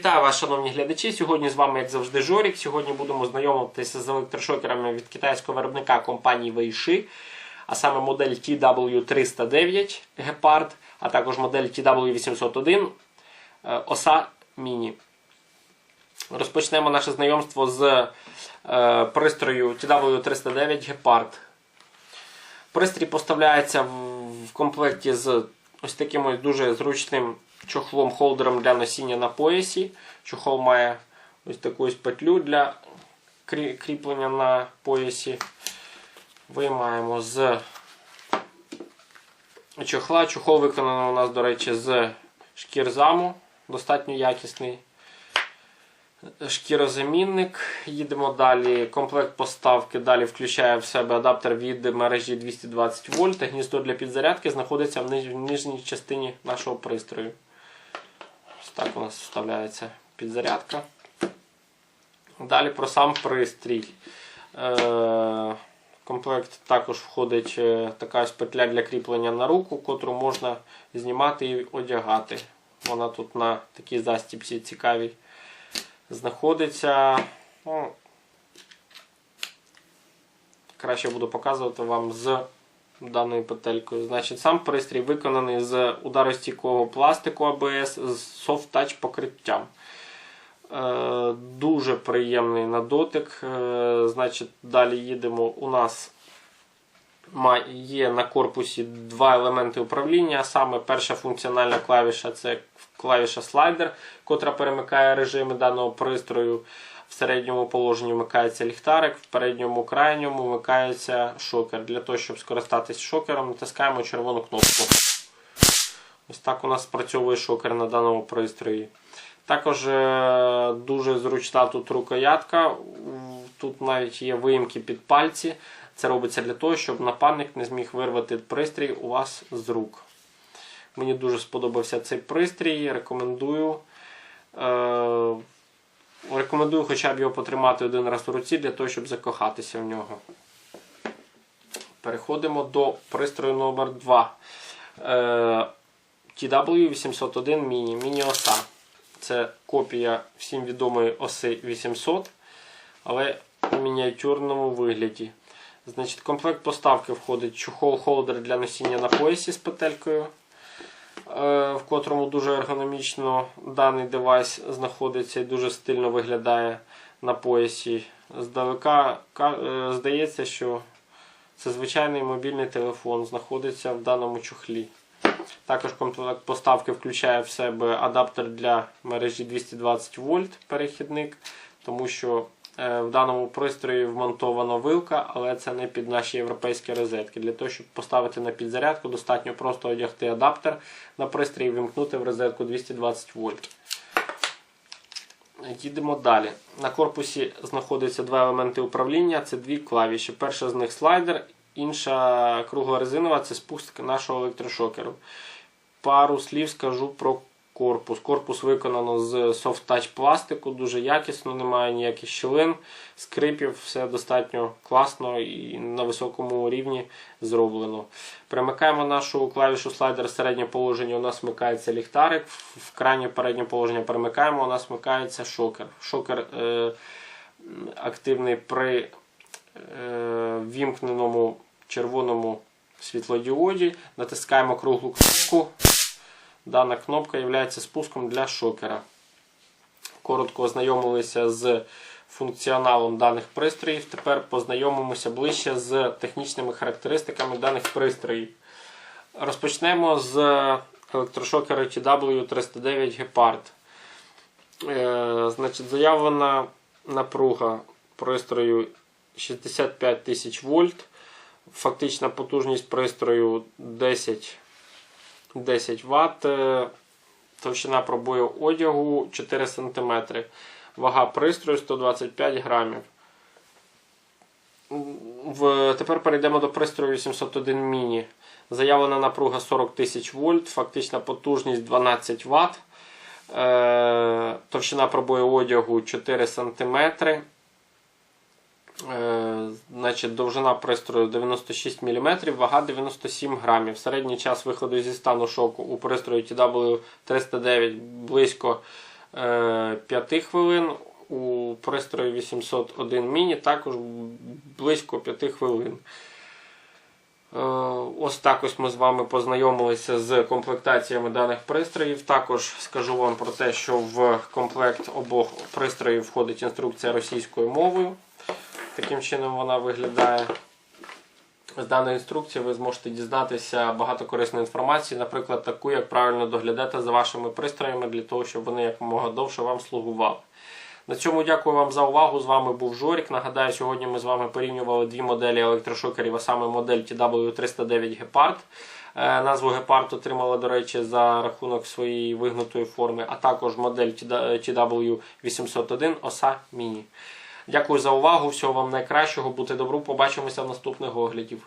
вас, шановні глядачі. Сьогодні з вами, як завжди, Жорік. Сьогодні будемо знайомитися з електрошокерами від китайського виробника компанії Weishi, а саме модель TW309 Gepard, а також модель TW801 е, OSA Mini. Розпочнемо наше знайомство з е, пристрою TW309 Gepard. Пристрій поставляється в комплекті з ось таким ось дуже зручним чохлом-холдером для носіння на поясі. Чохол має ось таку ось петлю для кріплення на поясі. Виймаємо з чохла. Чохол виконаний у нас, до речі, з шкір заму, достатньо якісний. Шкірозамінник. Їдемо далі. Комплект поставки далі включає в себе адаптер від мережі 220 вольт. Гніздо для підзарядки знаходиться в нижній частині нашого пристрою. Ось так у нас вставляється підзарядка. Далі про сам пристрій. Е, комплект також входить е, така петля для кріплення на руку, котру можна знімати і одягати. Вона тут на такій застіпці цікавій знаходиться. Ну, краще буду показувати вам з даною петелькою. Значить, сам пристрій виконаний з ударостійкого пластику АБС з touch покриттям. Е, дуже приємний на дотик. Е, значить, далі їдемо. У нас є на корпусі два елементи управління. Саме перша функціональна клавіша це клавіша слайдер, котра перемикає режими даного пристрою. В середньому положенні вмикається ліхтарик, в передньому крайньому вмикається шокер. Для того, щоб скористатись шокером, натискаємо червону кнопку. Ось так у нас спрацьовує шокер на даному пристрої. Також е, дуже зручна тут рукоятка. Тут навіть є виїмки під пальці. Це робиться для того, щоб нападник не зміг вирвати пристрій у вас з рук. Мені дуже сподобався цей пристрій. Рекомендую. Рекомендую хоча б його потримати один раз у руці для того, щоб закохатися в нього. Переходимо до пристрою номер 2 Е, TW801 Mini. Міні-оса. Це копія всім відомої оси 800, але в мініатюрному вигляді. Значить, комплект поставки входить чохол-холдер для носіння на поясі з петелькою, в котрому дуже ергономічно даний девайс знаходиться і дуже стильно виглядає на поясі. Здалека е, здається, що це звичайний мобільний телефон, знаходиться в даному чохлі. Також комплект поставки включає в себе адаптер для мережі 220 вольт перехідник, тому що е, в даному пристрої вмонтована вилка, але це не під наші європейські розетки. Для того, щоб поставити на підзарядку, достатньо просто одягти адаптер на пристрій і вимкнути в розетку 220 вольт. Їдемо далі. На корпусі знаходяться два елементи управління. Це дві клавіші. Перша з них слайдер, інша круглорезинова це спуск нашого електрошокеру. Пару слів скажу про корпус. Корпус виконано з touch пластику, дуже якісно, немає ніяких щілин, скрипів, все достатньо класно і на високому рівні зроблено. Перемикаємо нашу клавішу слайдер середнє положення, у нас вмикається ліхтарик, в крайнє переднє положення перемикаємо, у нас вмикається шокер. Шокер е, активний при е, вімкненому червоному світлодіоді. Натискаємо круглу кнопку. Дана кнопка є спуском для шокера. Коротко ознайомилися з функціоналом даних пристроїв. Тепер познайомимося ближче з технічними характеристиками даних пристроїв. Розпочнемо з електрошокера TW309 Gepard. Е, значить, заявлена напруга пристрою 65 тисяч вольт. Фактична потужність пристрою 10 10 Вт, е, товщина пробою одягу 4 см, вага пристрою 125 грамів. В, тепер перейдемо до пристрою 801 міні. Заявлена напруга 40 тисяч вольт, фактична потужність 12 Вт, е, товщина пробою одягу 4 см. Е, значить, довжина пристрою 96 мм, вага 97 грамів. Середній час виходу зі стану шоку у пристрою TW309 близько е, 5 хвилин. У пристрої 801 міні також близько 5 хвилин. Е, Ось так ось ми з вами познайомилися з комплектаціями даних пристроїв. Також скажу вам про те, що в комплект обох пристроїв входить інструкція російською мовою. Таким чином вона виглядає. З даної інструкції ви зможете дізнатися багато корисної інформації, наприклад, таку, як правильно доглядати за вашими пристроями для того, щоб вони якомога довше вам слугували. На цьому дякую вам за увагу. З вами був Жорік. Нагадаю, сьогодні ми з вами порівнювали дві моделі електрошокерів, а саме модель TW309 Gepard. Е, Назву Gepard отримала, до речі, за рахунок своєї вигнутої форми, а також модель TW801 Оса Mini. Дякую за увагу, всього вам найкращого, бути добру, побачимося в наступних оглядів.